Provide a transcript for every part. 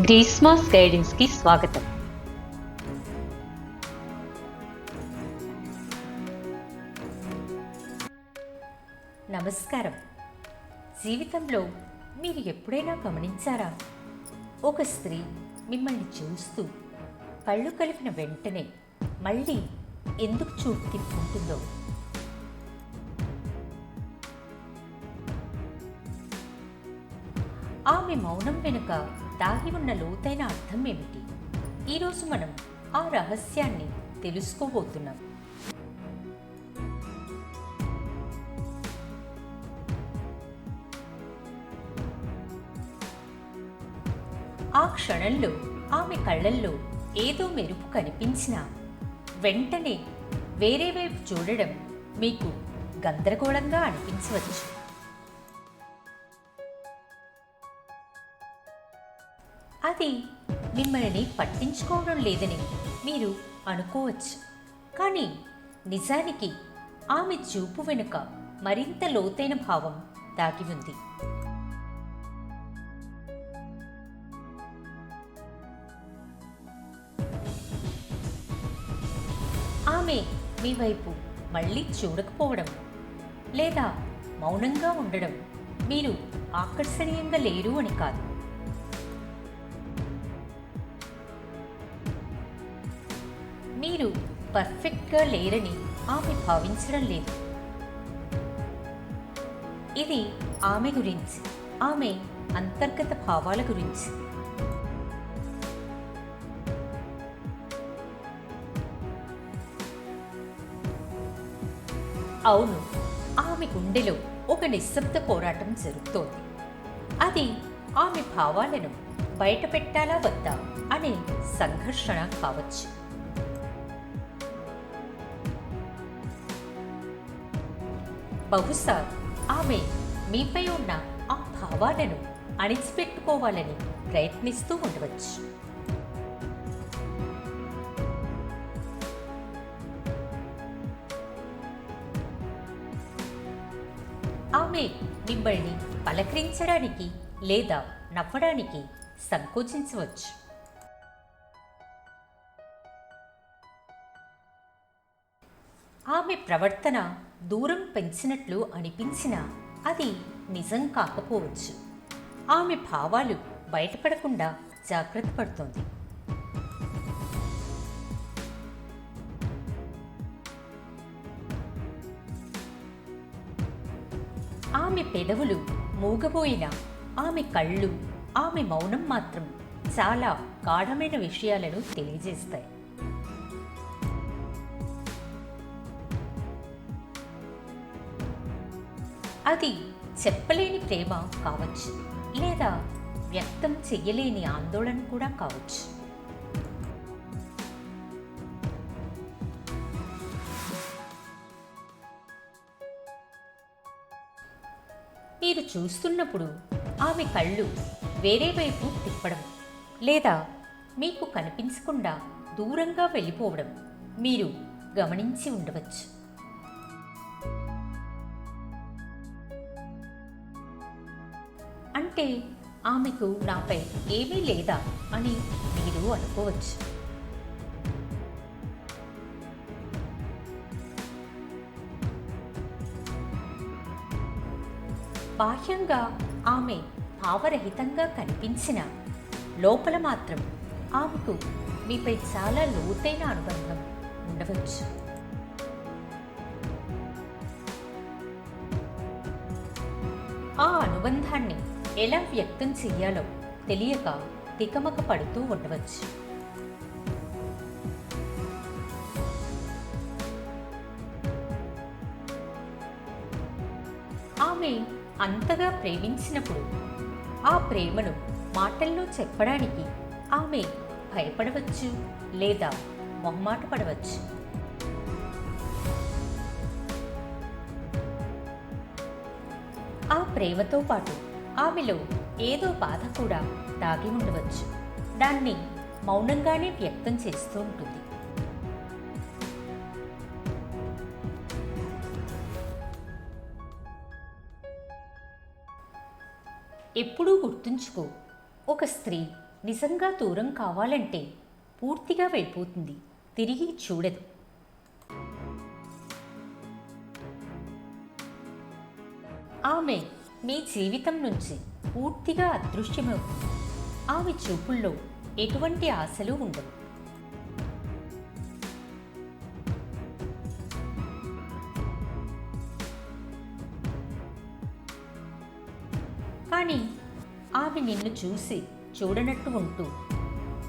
గ్రీస్మాస్ గైడెన్స్కి స్వాగతం. నమస్కారం. జీవితంలో మీరు ఎప్పుడైనా గమనించారా? ఒక స్త్రీ మిమ్మల్ని చూస్తూ కళ్ళు కలిపిన వెంటనే మళ్ళీ ఎందుకు చూపు తిప్పుకుంటుందో? ఆమె మౌనం వెనుక దాగి ఉన్న లోతైన అర్థం ఏమిటి? ఈరోజు మనం ఆ రహస్యాన్ని తెలుసుకోబోతున్నాం. ఆ క్షణంలో ఆమె కళ్ళల్లో ఏదో మెరుపు కనిపించినా వెంటనే వేరే వైపు చూడడం మీకు గందరగోళంగా అనిపించవచ్చు. అది మిమ్మల్ని పట్టించుకోవడం లేదని మీరు అనుకోవచ్చు. కానీ నిజానికి ఆమె చూపు వెనుక మరింత లోతైన భావం దాగి ఉంది. ఆమె మీ వైపు మళ్ళీ చూడకపోవడం లేదా మౌనంగా ఉండడం మీరు ఆకర్షణీయంగా లేరు అని కాదు. మీరు పర్ఫెక్ట్గా లేరని ఆమె భావించడం లేదు. ఇది ఆమె గురించి ఆమె అంతర్గత భావాల గురించి. అవును ఆమె గుండెలో ఒక నిశ్శబ్ద పోరాటం జరుగుతోంది. అది ఆమె భావాలను బయట పెట్టాలా వద్దా అనే సంఘర్షణ కావచ్చు. బహుశా ఆమె మీపై ఉన్న ఆ భావాలను అణిచిపెట్టుకోవాలని ప్రయత్నిస్తూ ఉండవచ్చు. ఆమె మిమ్మల్ని పలకరించడానికి లేదా నవ్వడానికి సంకోచించవచ్చు. ఆమె ప్రవర్తన దూరం పెంచినట్లు అనిపించినా అది నిజం కాకపోవచ్చు. ఆమె భావాలు బయటపడకుండా జాగ్రత్త పడుతోంది. ఆమె పెదవులు మూగబోయిన ఆమె కళ్ళు ఆమె మౌనం మాత్రం చాలా గాఢమైన విషయాలను తెలియజేస్తాయి. అది చెప్పలేని ప్రేమ కావచ్చు లేదా వ్యక్తం చెయ్యలేని ఆందోళన కూడా కావచ్చు. మీరు చూస్తున్నప్పుడు ఆమె కళ్ళు వేరే వైపు తిప్పడం లేదా మీకు కనిపించకుండా దూరంగా వెళ్ళిపోవడం మీరు గమనించి ఉండవచ్చు. అంటే ఆమెకు నాపై ఏమీ లేదా అని మీరు అనుకోవచ్చు. బాహ్యంగా ఆమె భావరహితంగా కనిపించిన లోపల మాత్రం ఆమెకు మీపై చాలా లోతైన అనుబంధం ఉండవచ్చు. ఆ అనుబంధాన్ని ఎలా వ్యక్తం చెయ్యాలో తెలియక తికమక పడుతూ ఉండవచ్చు. ఆమె అంతగా ప్రేమించినప్పుడు ఆ ప్రేమను మాటల్లో చెప్పడానికి ఆమె భయపడవచ్చు లేదా మొహమాట పడవచ్చు. ఆ ప్రేమతో పాటు ఆమెలో ఏదో బాధ కూడా దాగి ఉండవచ్చు. దాన్ని మౌనంగానే వ్యక్తం చేస్తూ ఉంటుంది. ఎప్పుడూ గుర్తుంచుకో ఒక స్త్రీ నిజంగా దూరం కావాలంటే పూర్తిగా వెళ్ళిపోతుంది. తిరిగి చూడదు. ఆమె మీ జీవితం నుంచి పూర్తిగా అదృశ్యమవుతుంది. ఆమె చూపుల్లో ఎటువంటి ఆశలు ఉండవు. కానీ ఆమె నిన్ను చూసి చూడనట్టు ఉంటూ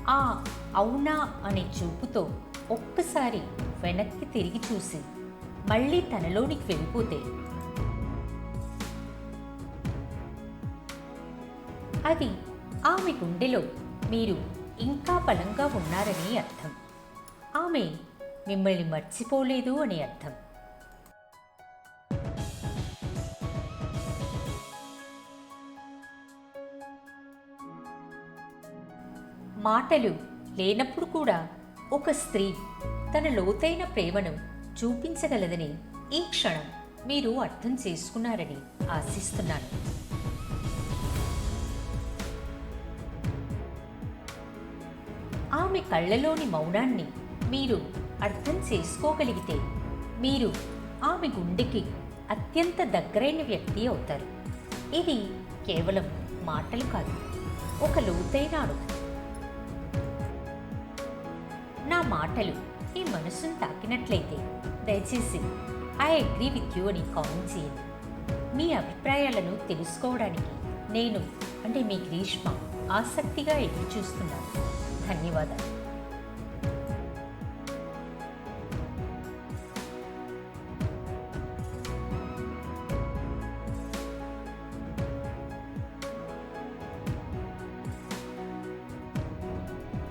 ఆ అవునా అనే చూపుతో ఒక్కసారి వెనక్కి తిరిగి చూసి మళ్ళీ తనలోనికి వెళ్ళిపోతే అది ఆమె గుండెలో మీరు ఇంకా బలంగా ఉన్నారని అర్థం. ఆమె మిమ్మల్ని మర్చిపోలేదు అని అర్థం. మాటలు లేనప్పుడు కూడా ఒక స్త్రీ తన లోతైన ప్రేమను చూపించగలదని ఈ క్షణం మీరు అర్థం చేసుకున్నారని ఆశిస్తున్నాను. ఆమె కళ్ళలోని మౌనాన్ని మీరు అర్థం చేసుకోగలిగితే మీరు ఆమె గుండెకి అత్యంత దగ్గరైన వ్యక్తి అవుతారు. ఇది కేవలం మాటలు కాదు ఒక లోతైన అడుగు. నా మాటలు మీ మనసును తాకినట్లయితే దయచేసి ఐ అగ్రీ విత్ యూ అని కామెంట్ చేయండి. మీ అభిప్రాయాలను తెలుసుకోవడానికి నేను అంటే మీ గ్రీష్మ ఆసక్తిగా ఎదురు చూస్తున్నాను ధన్యవాదాలు.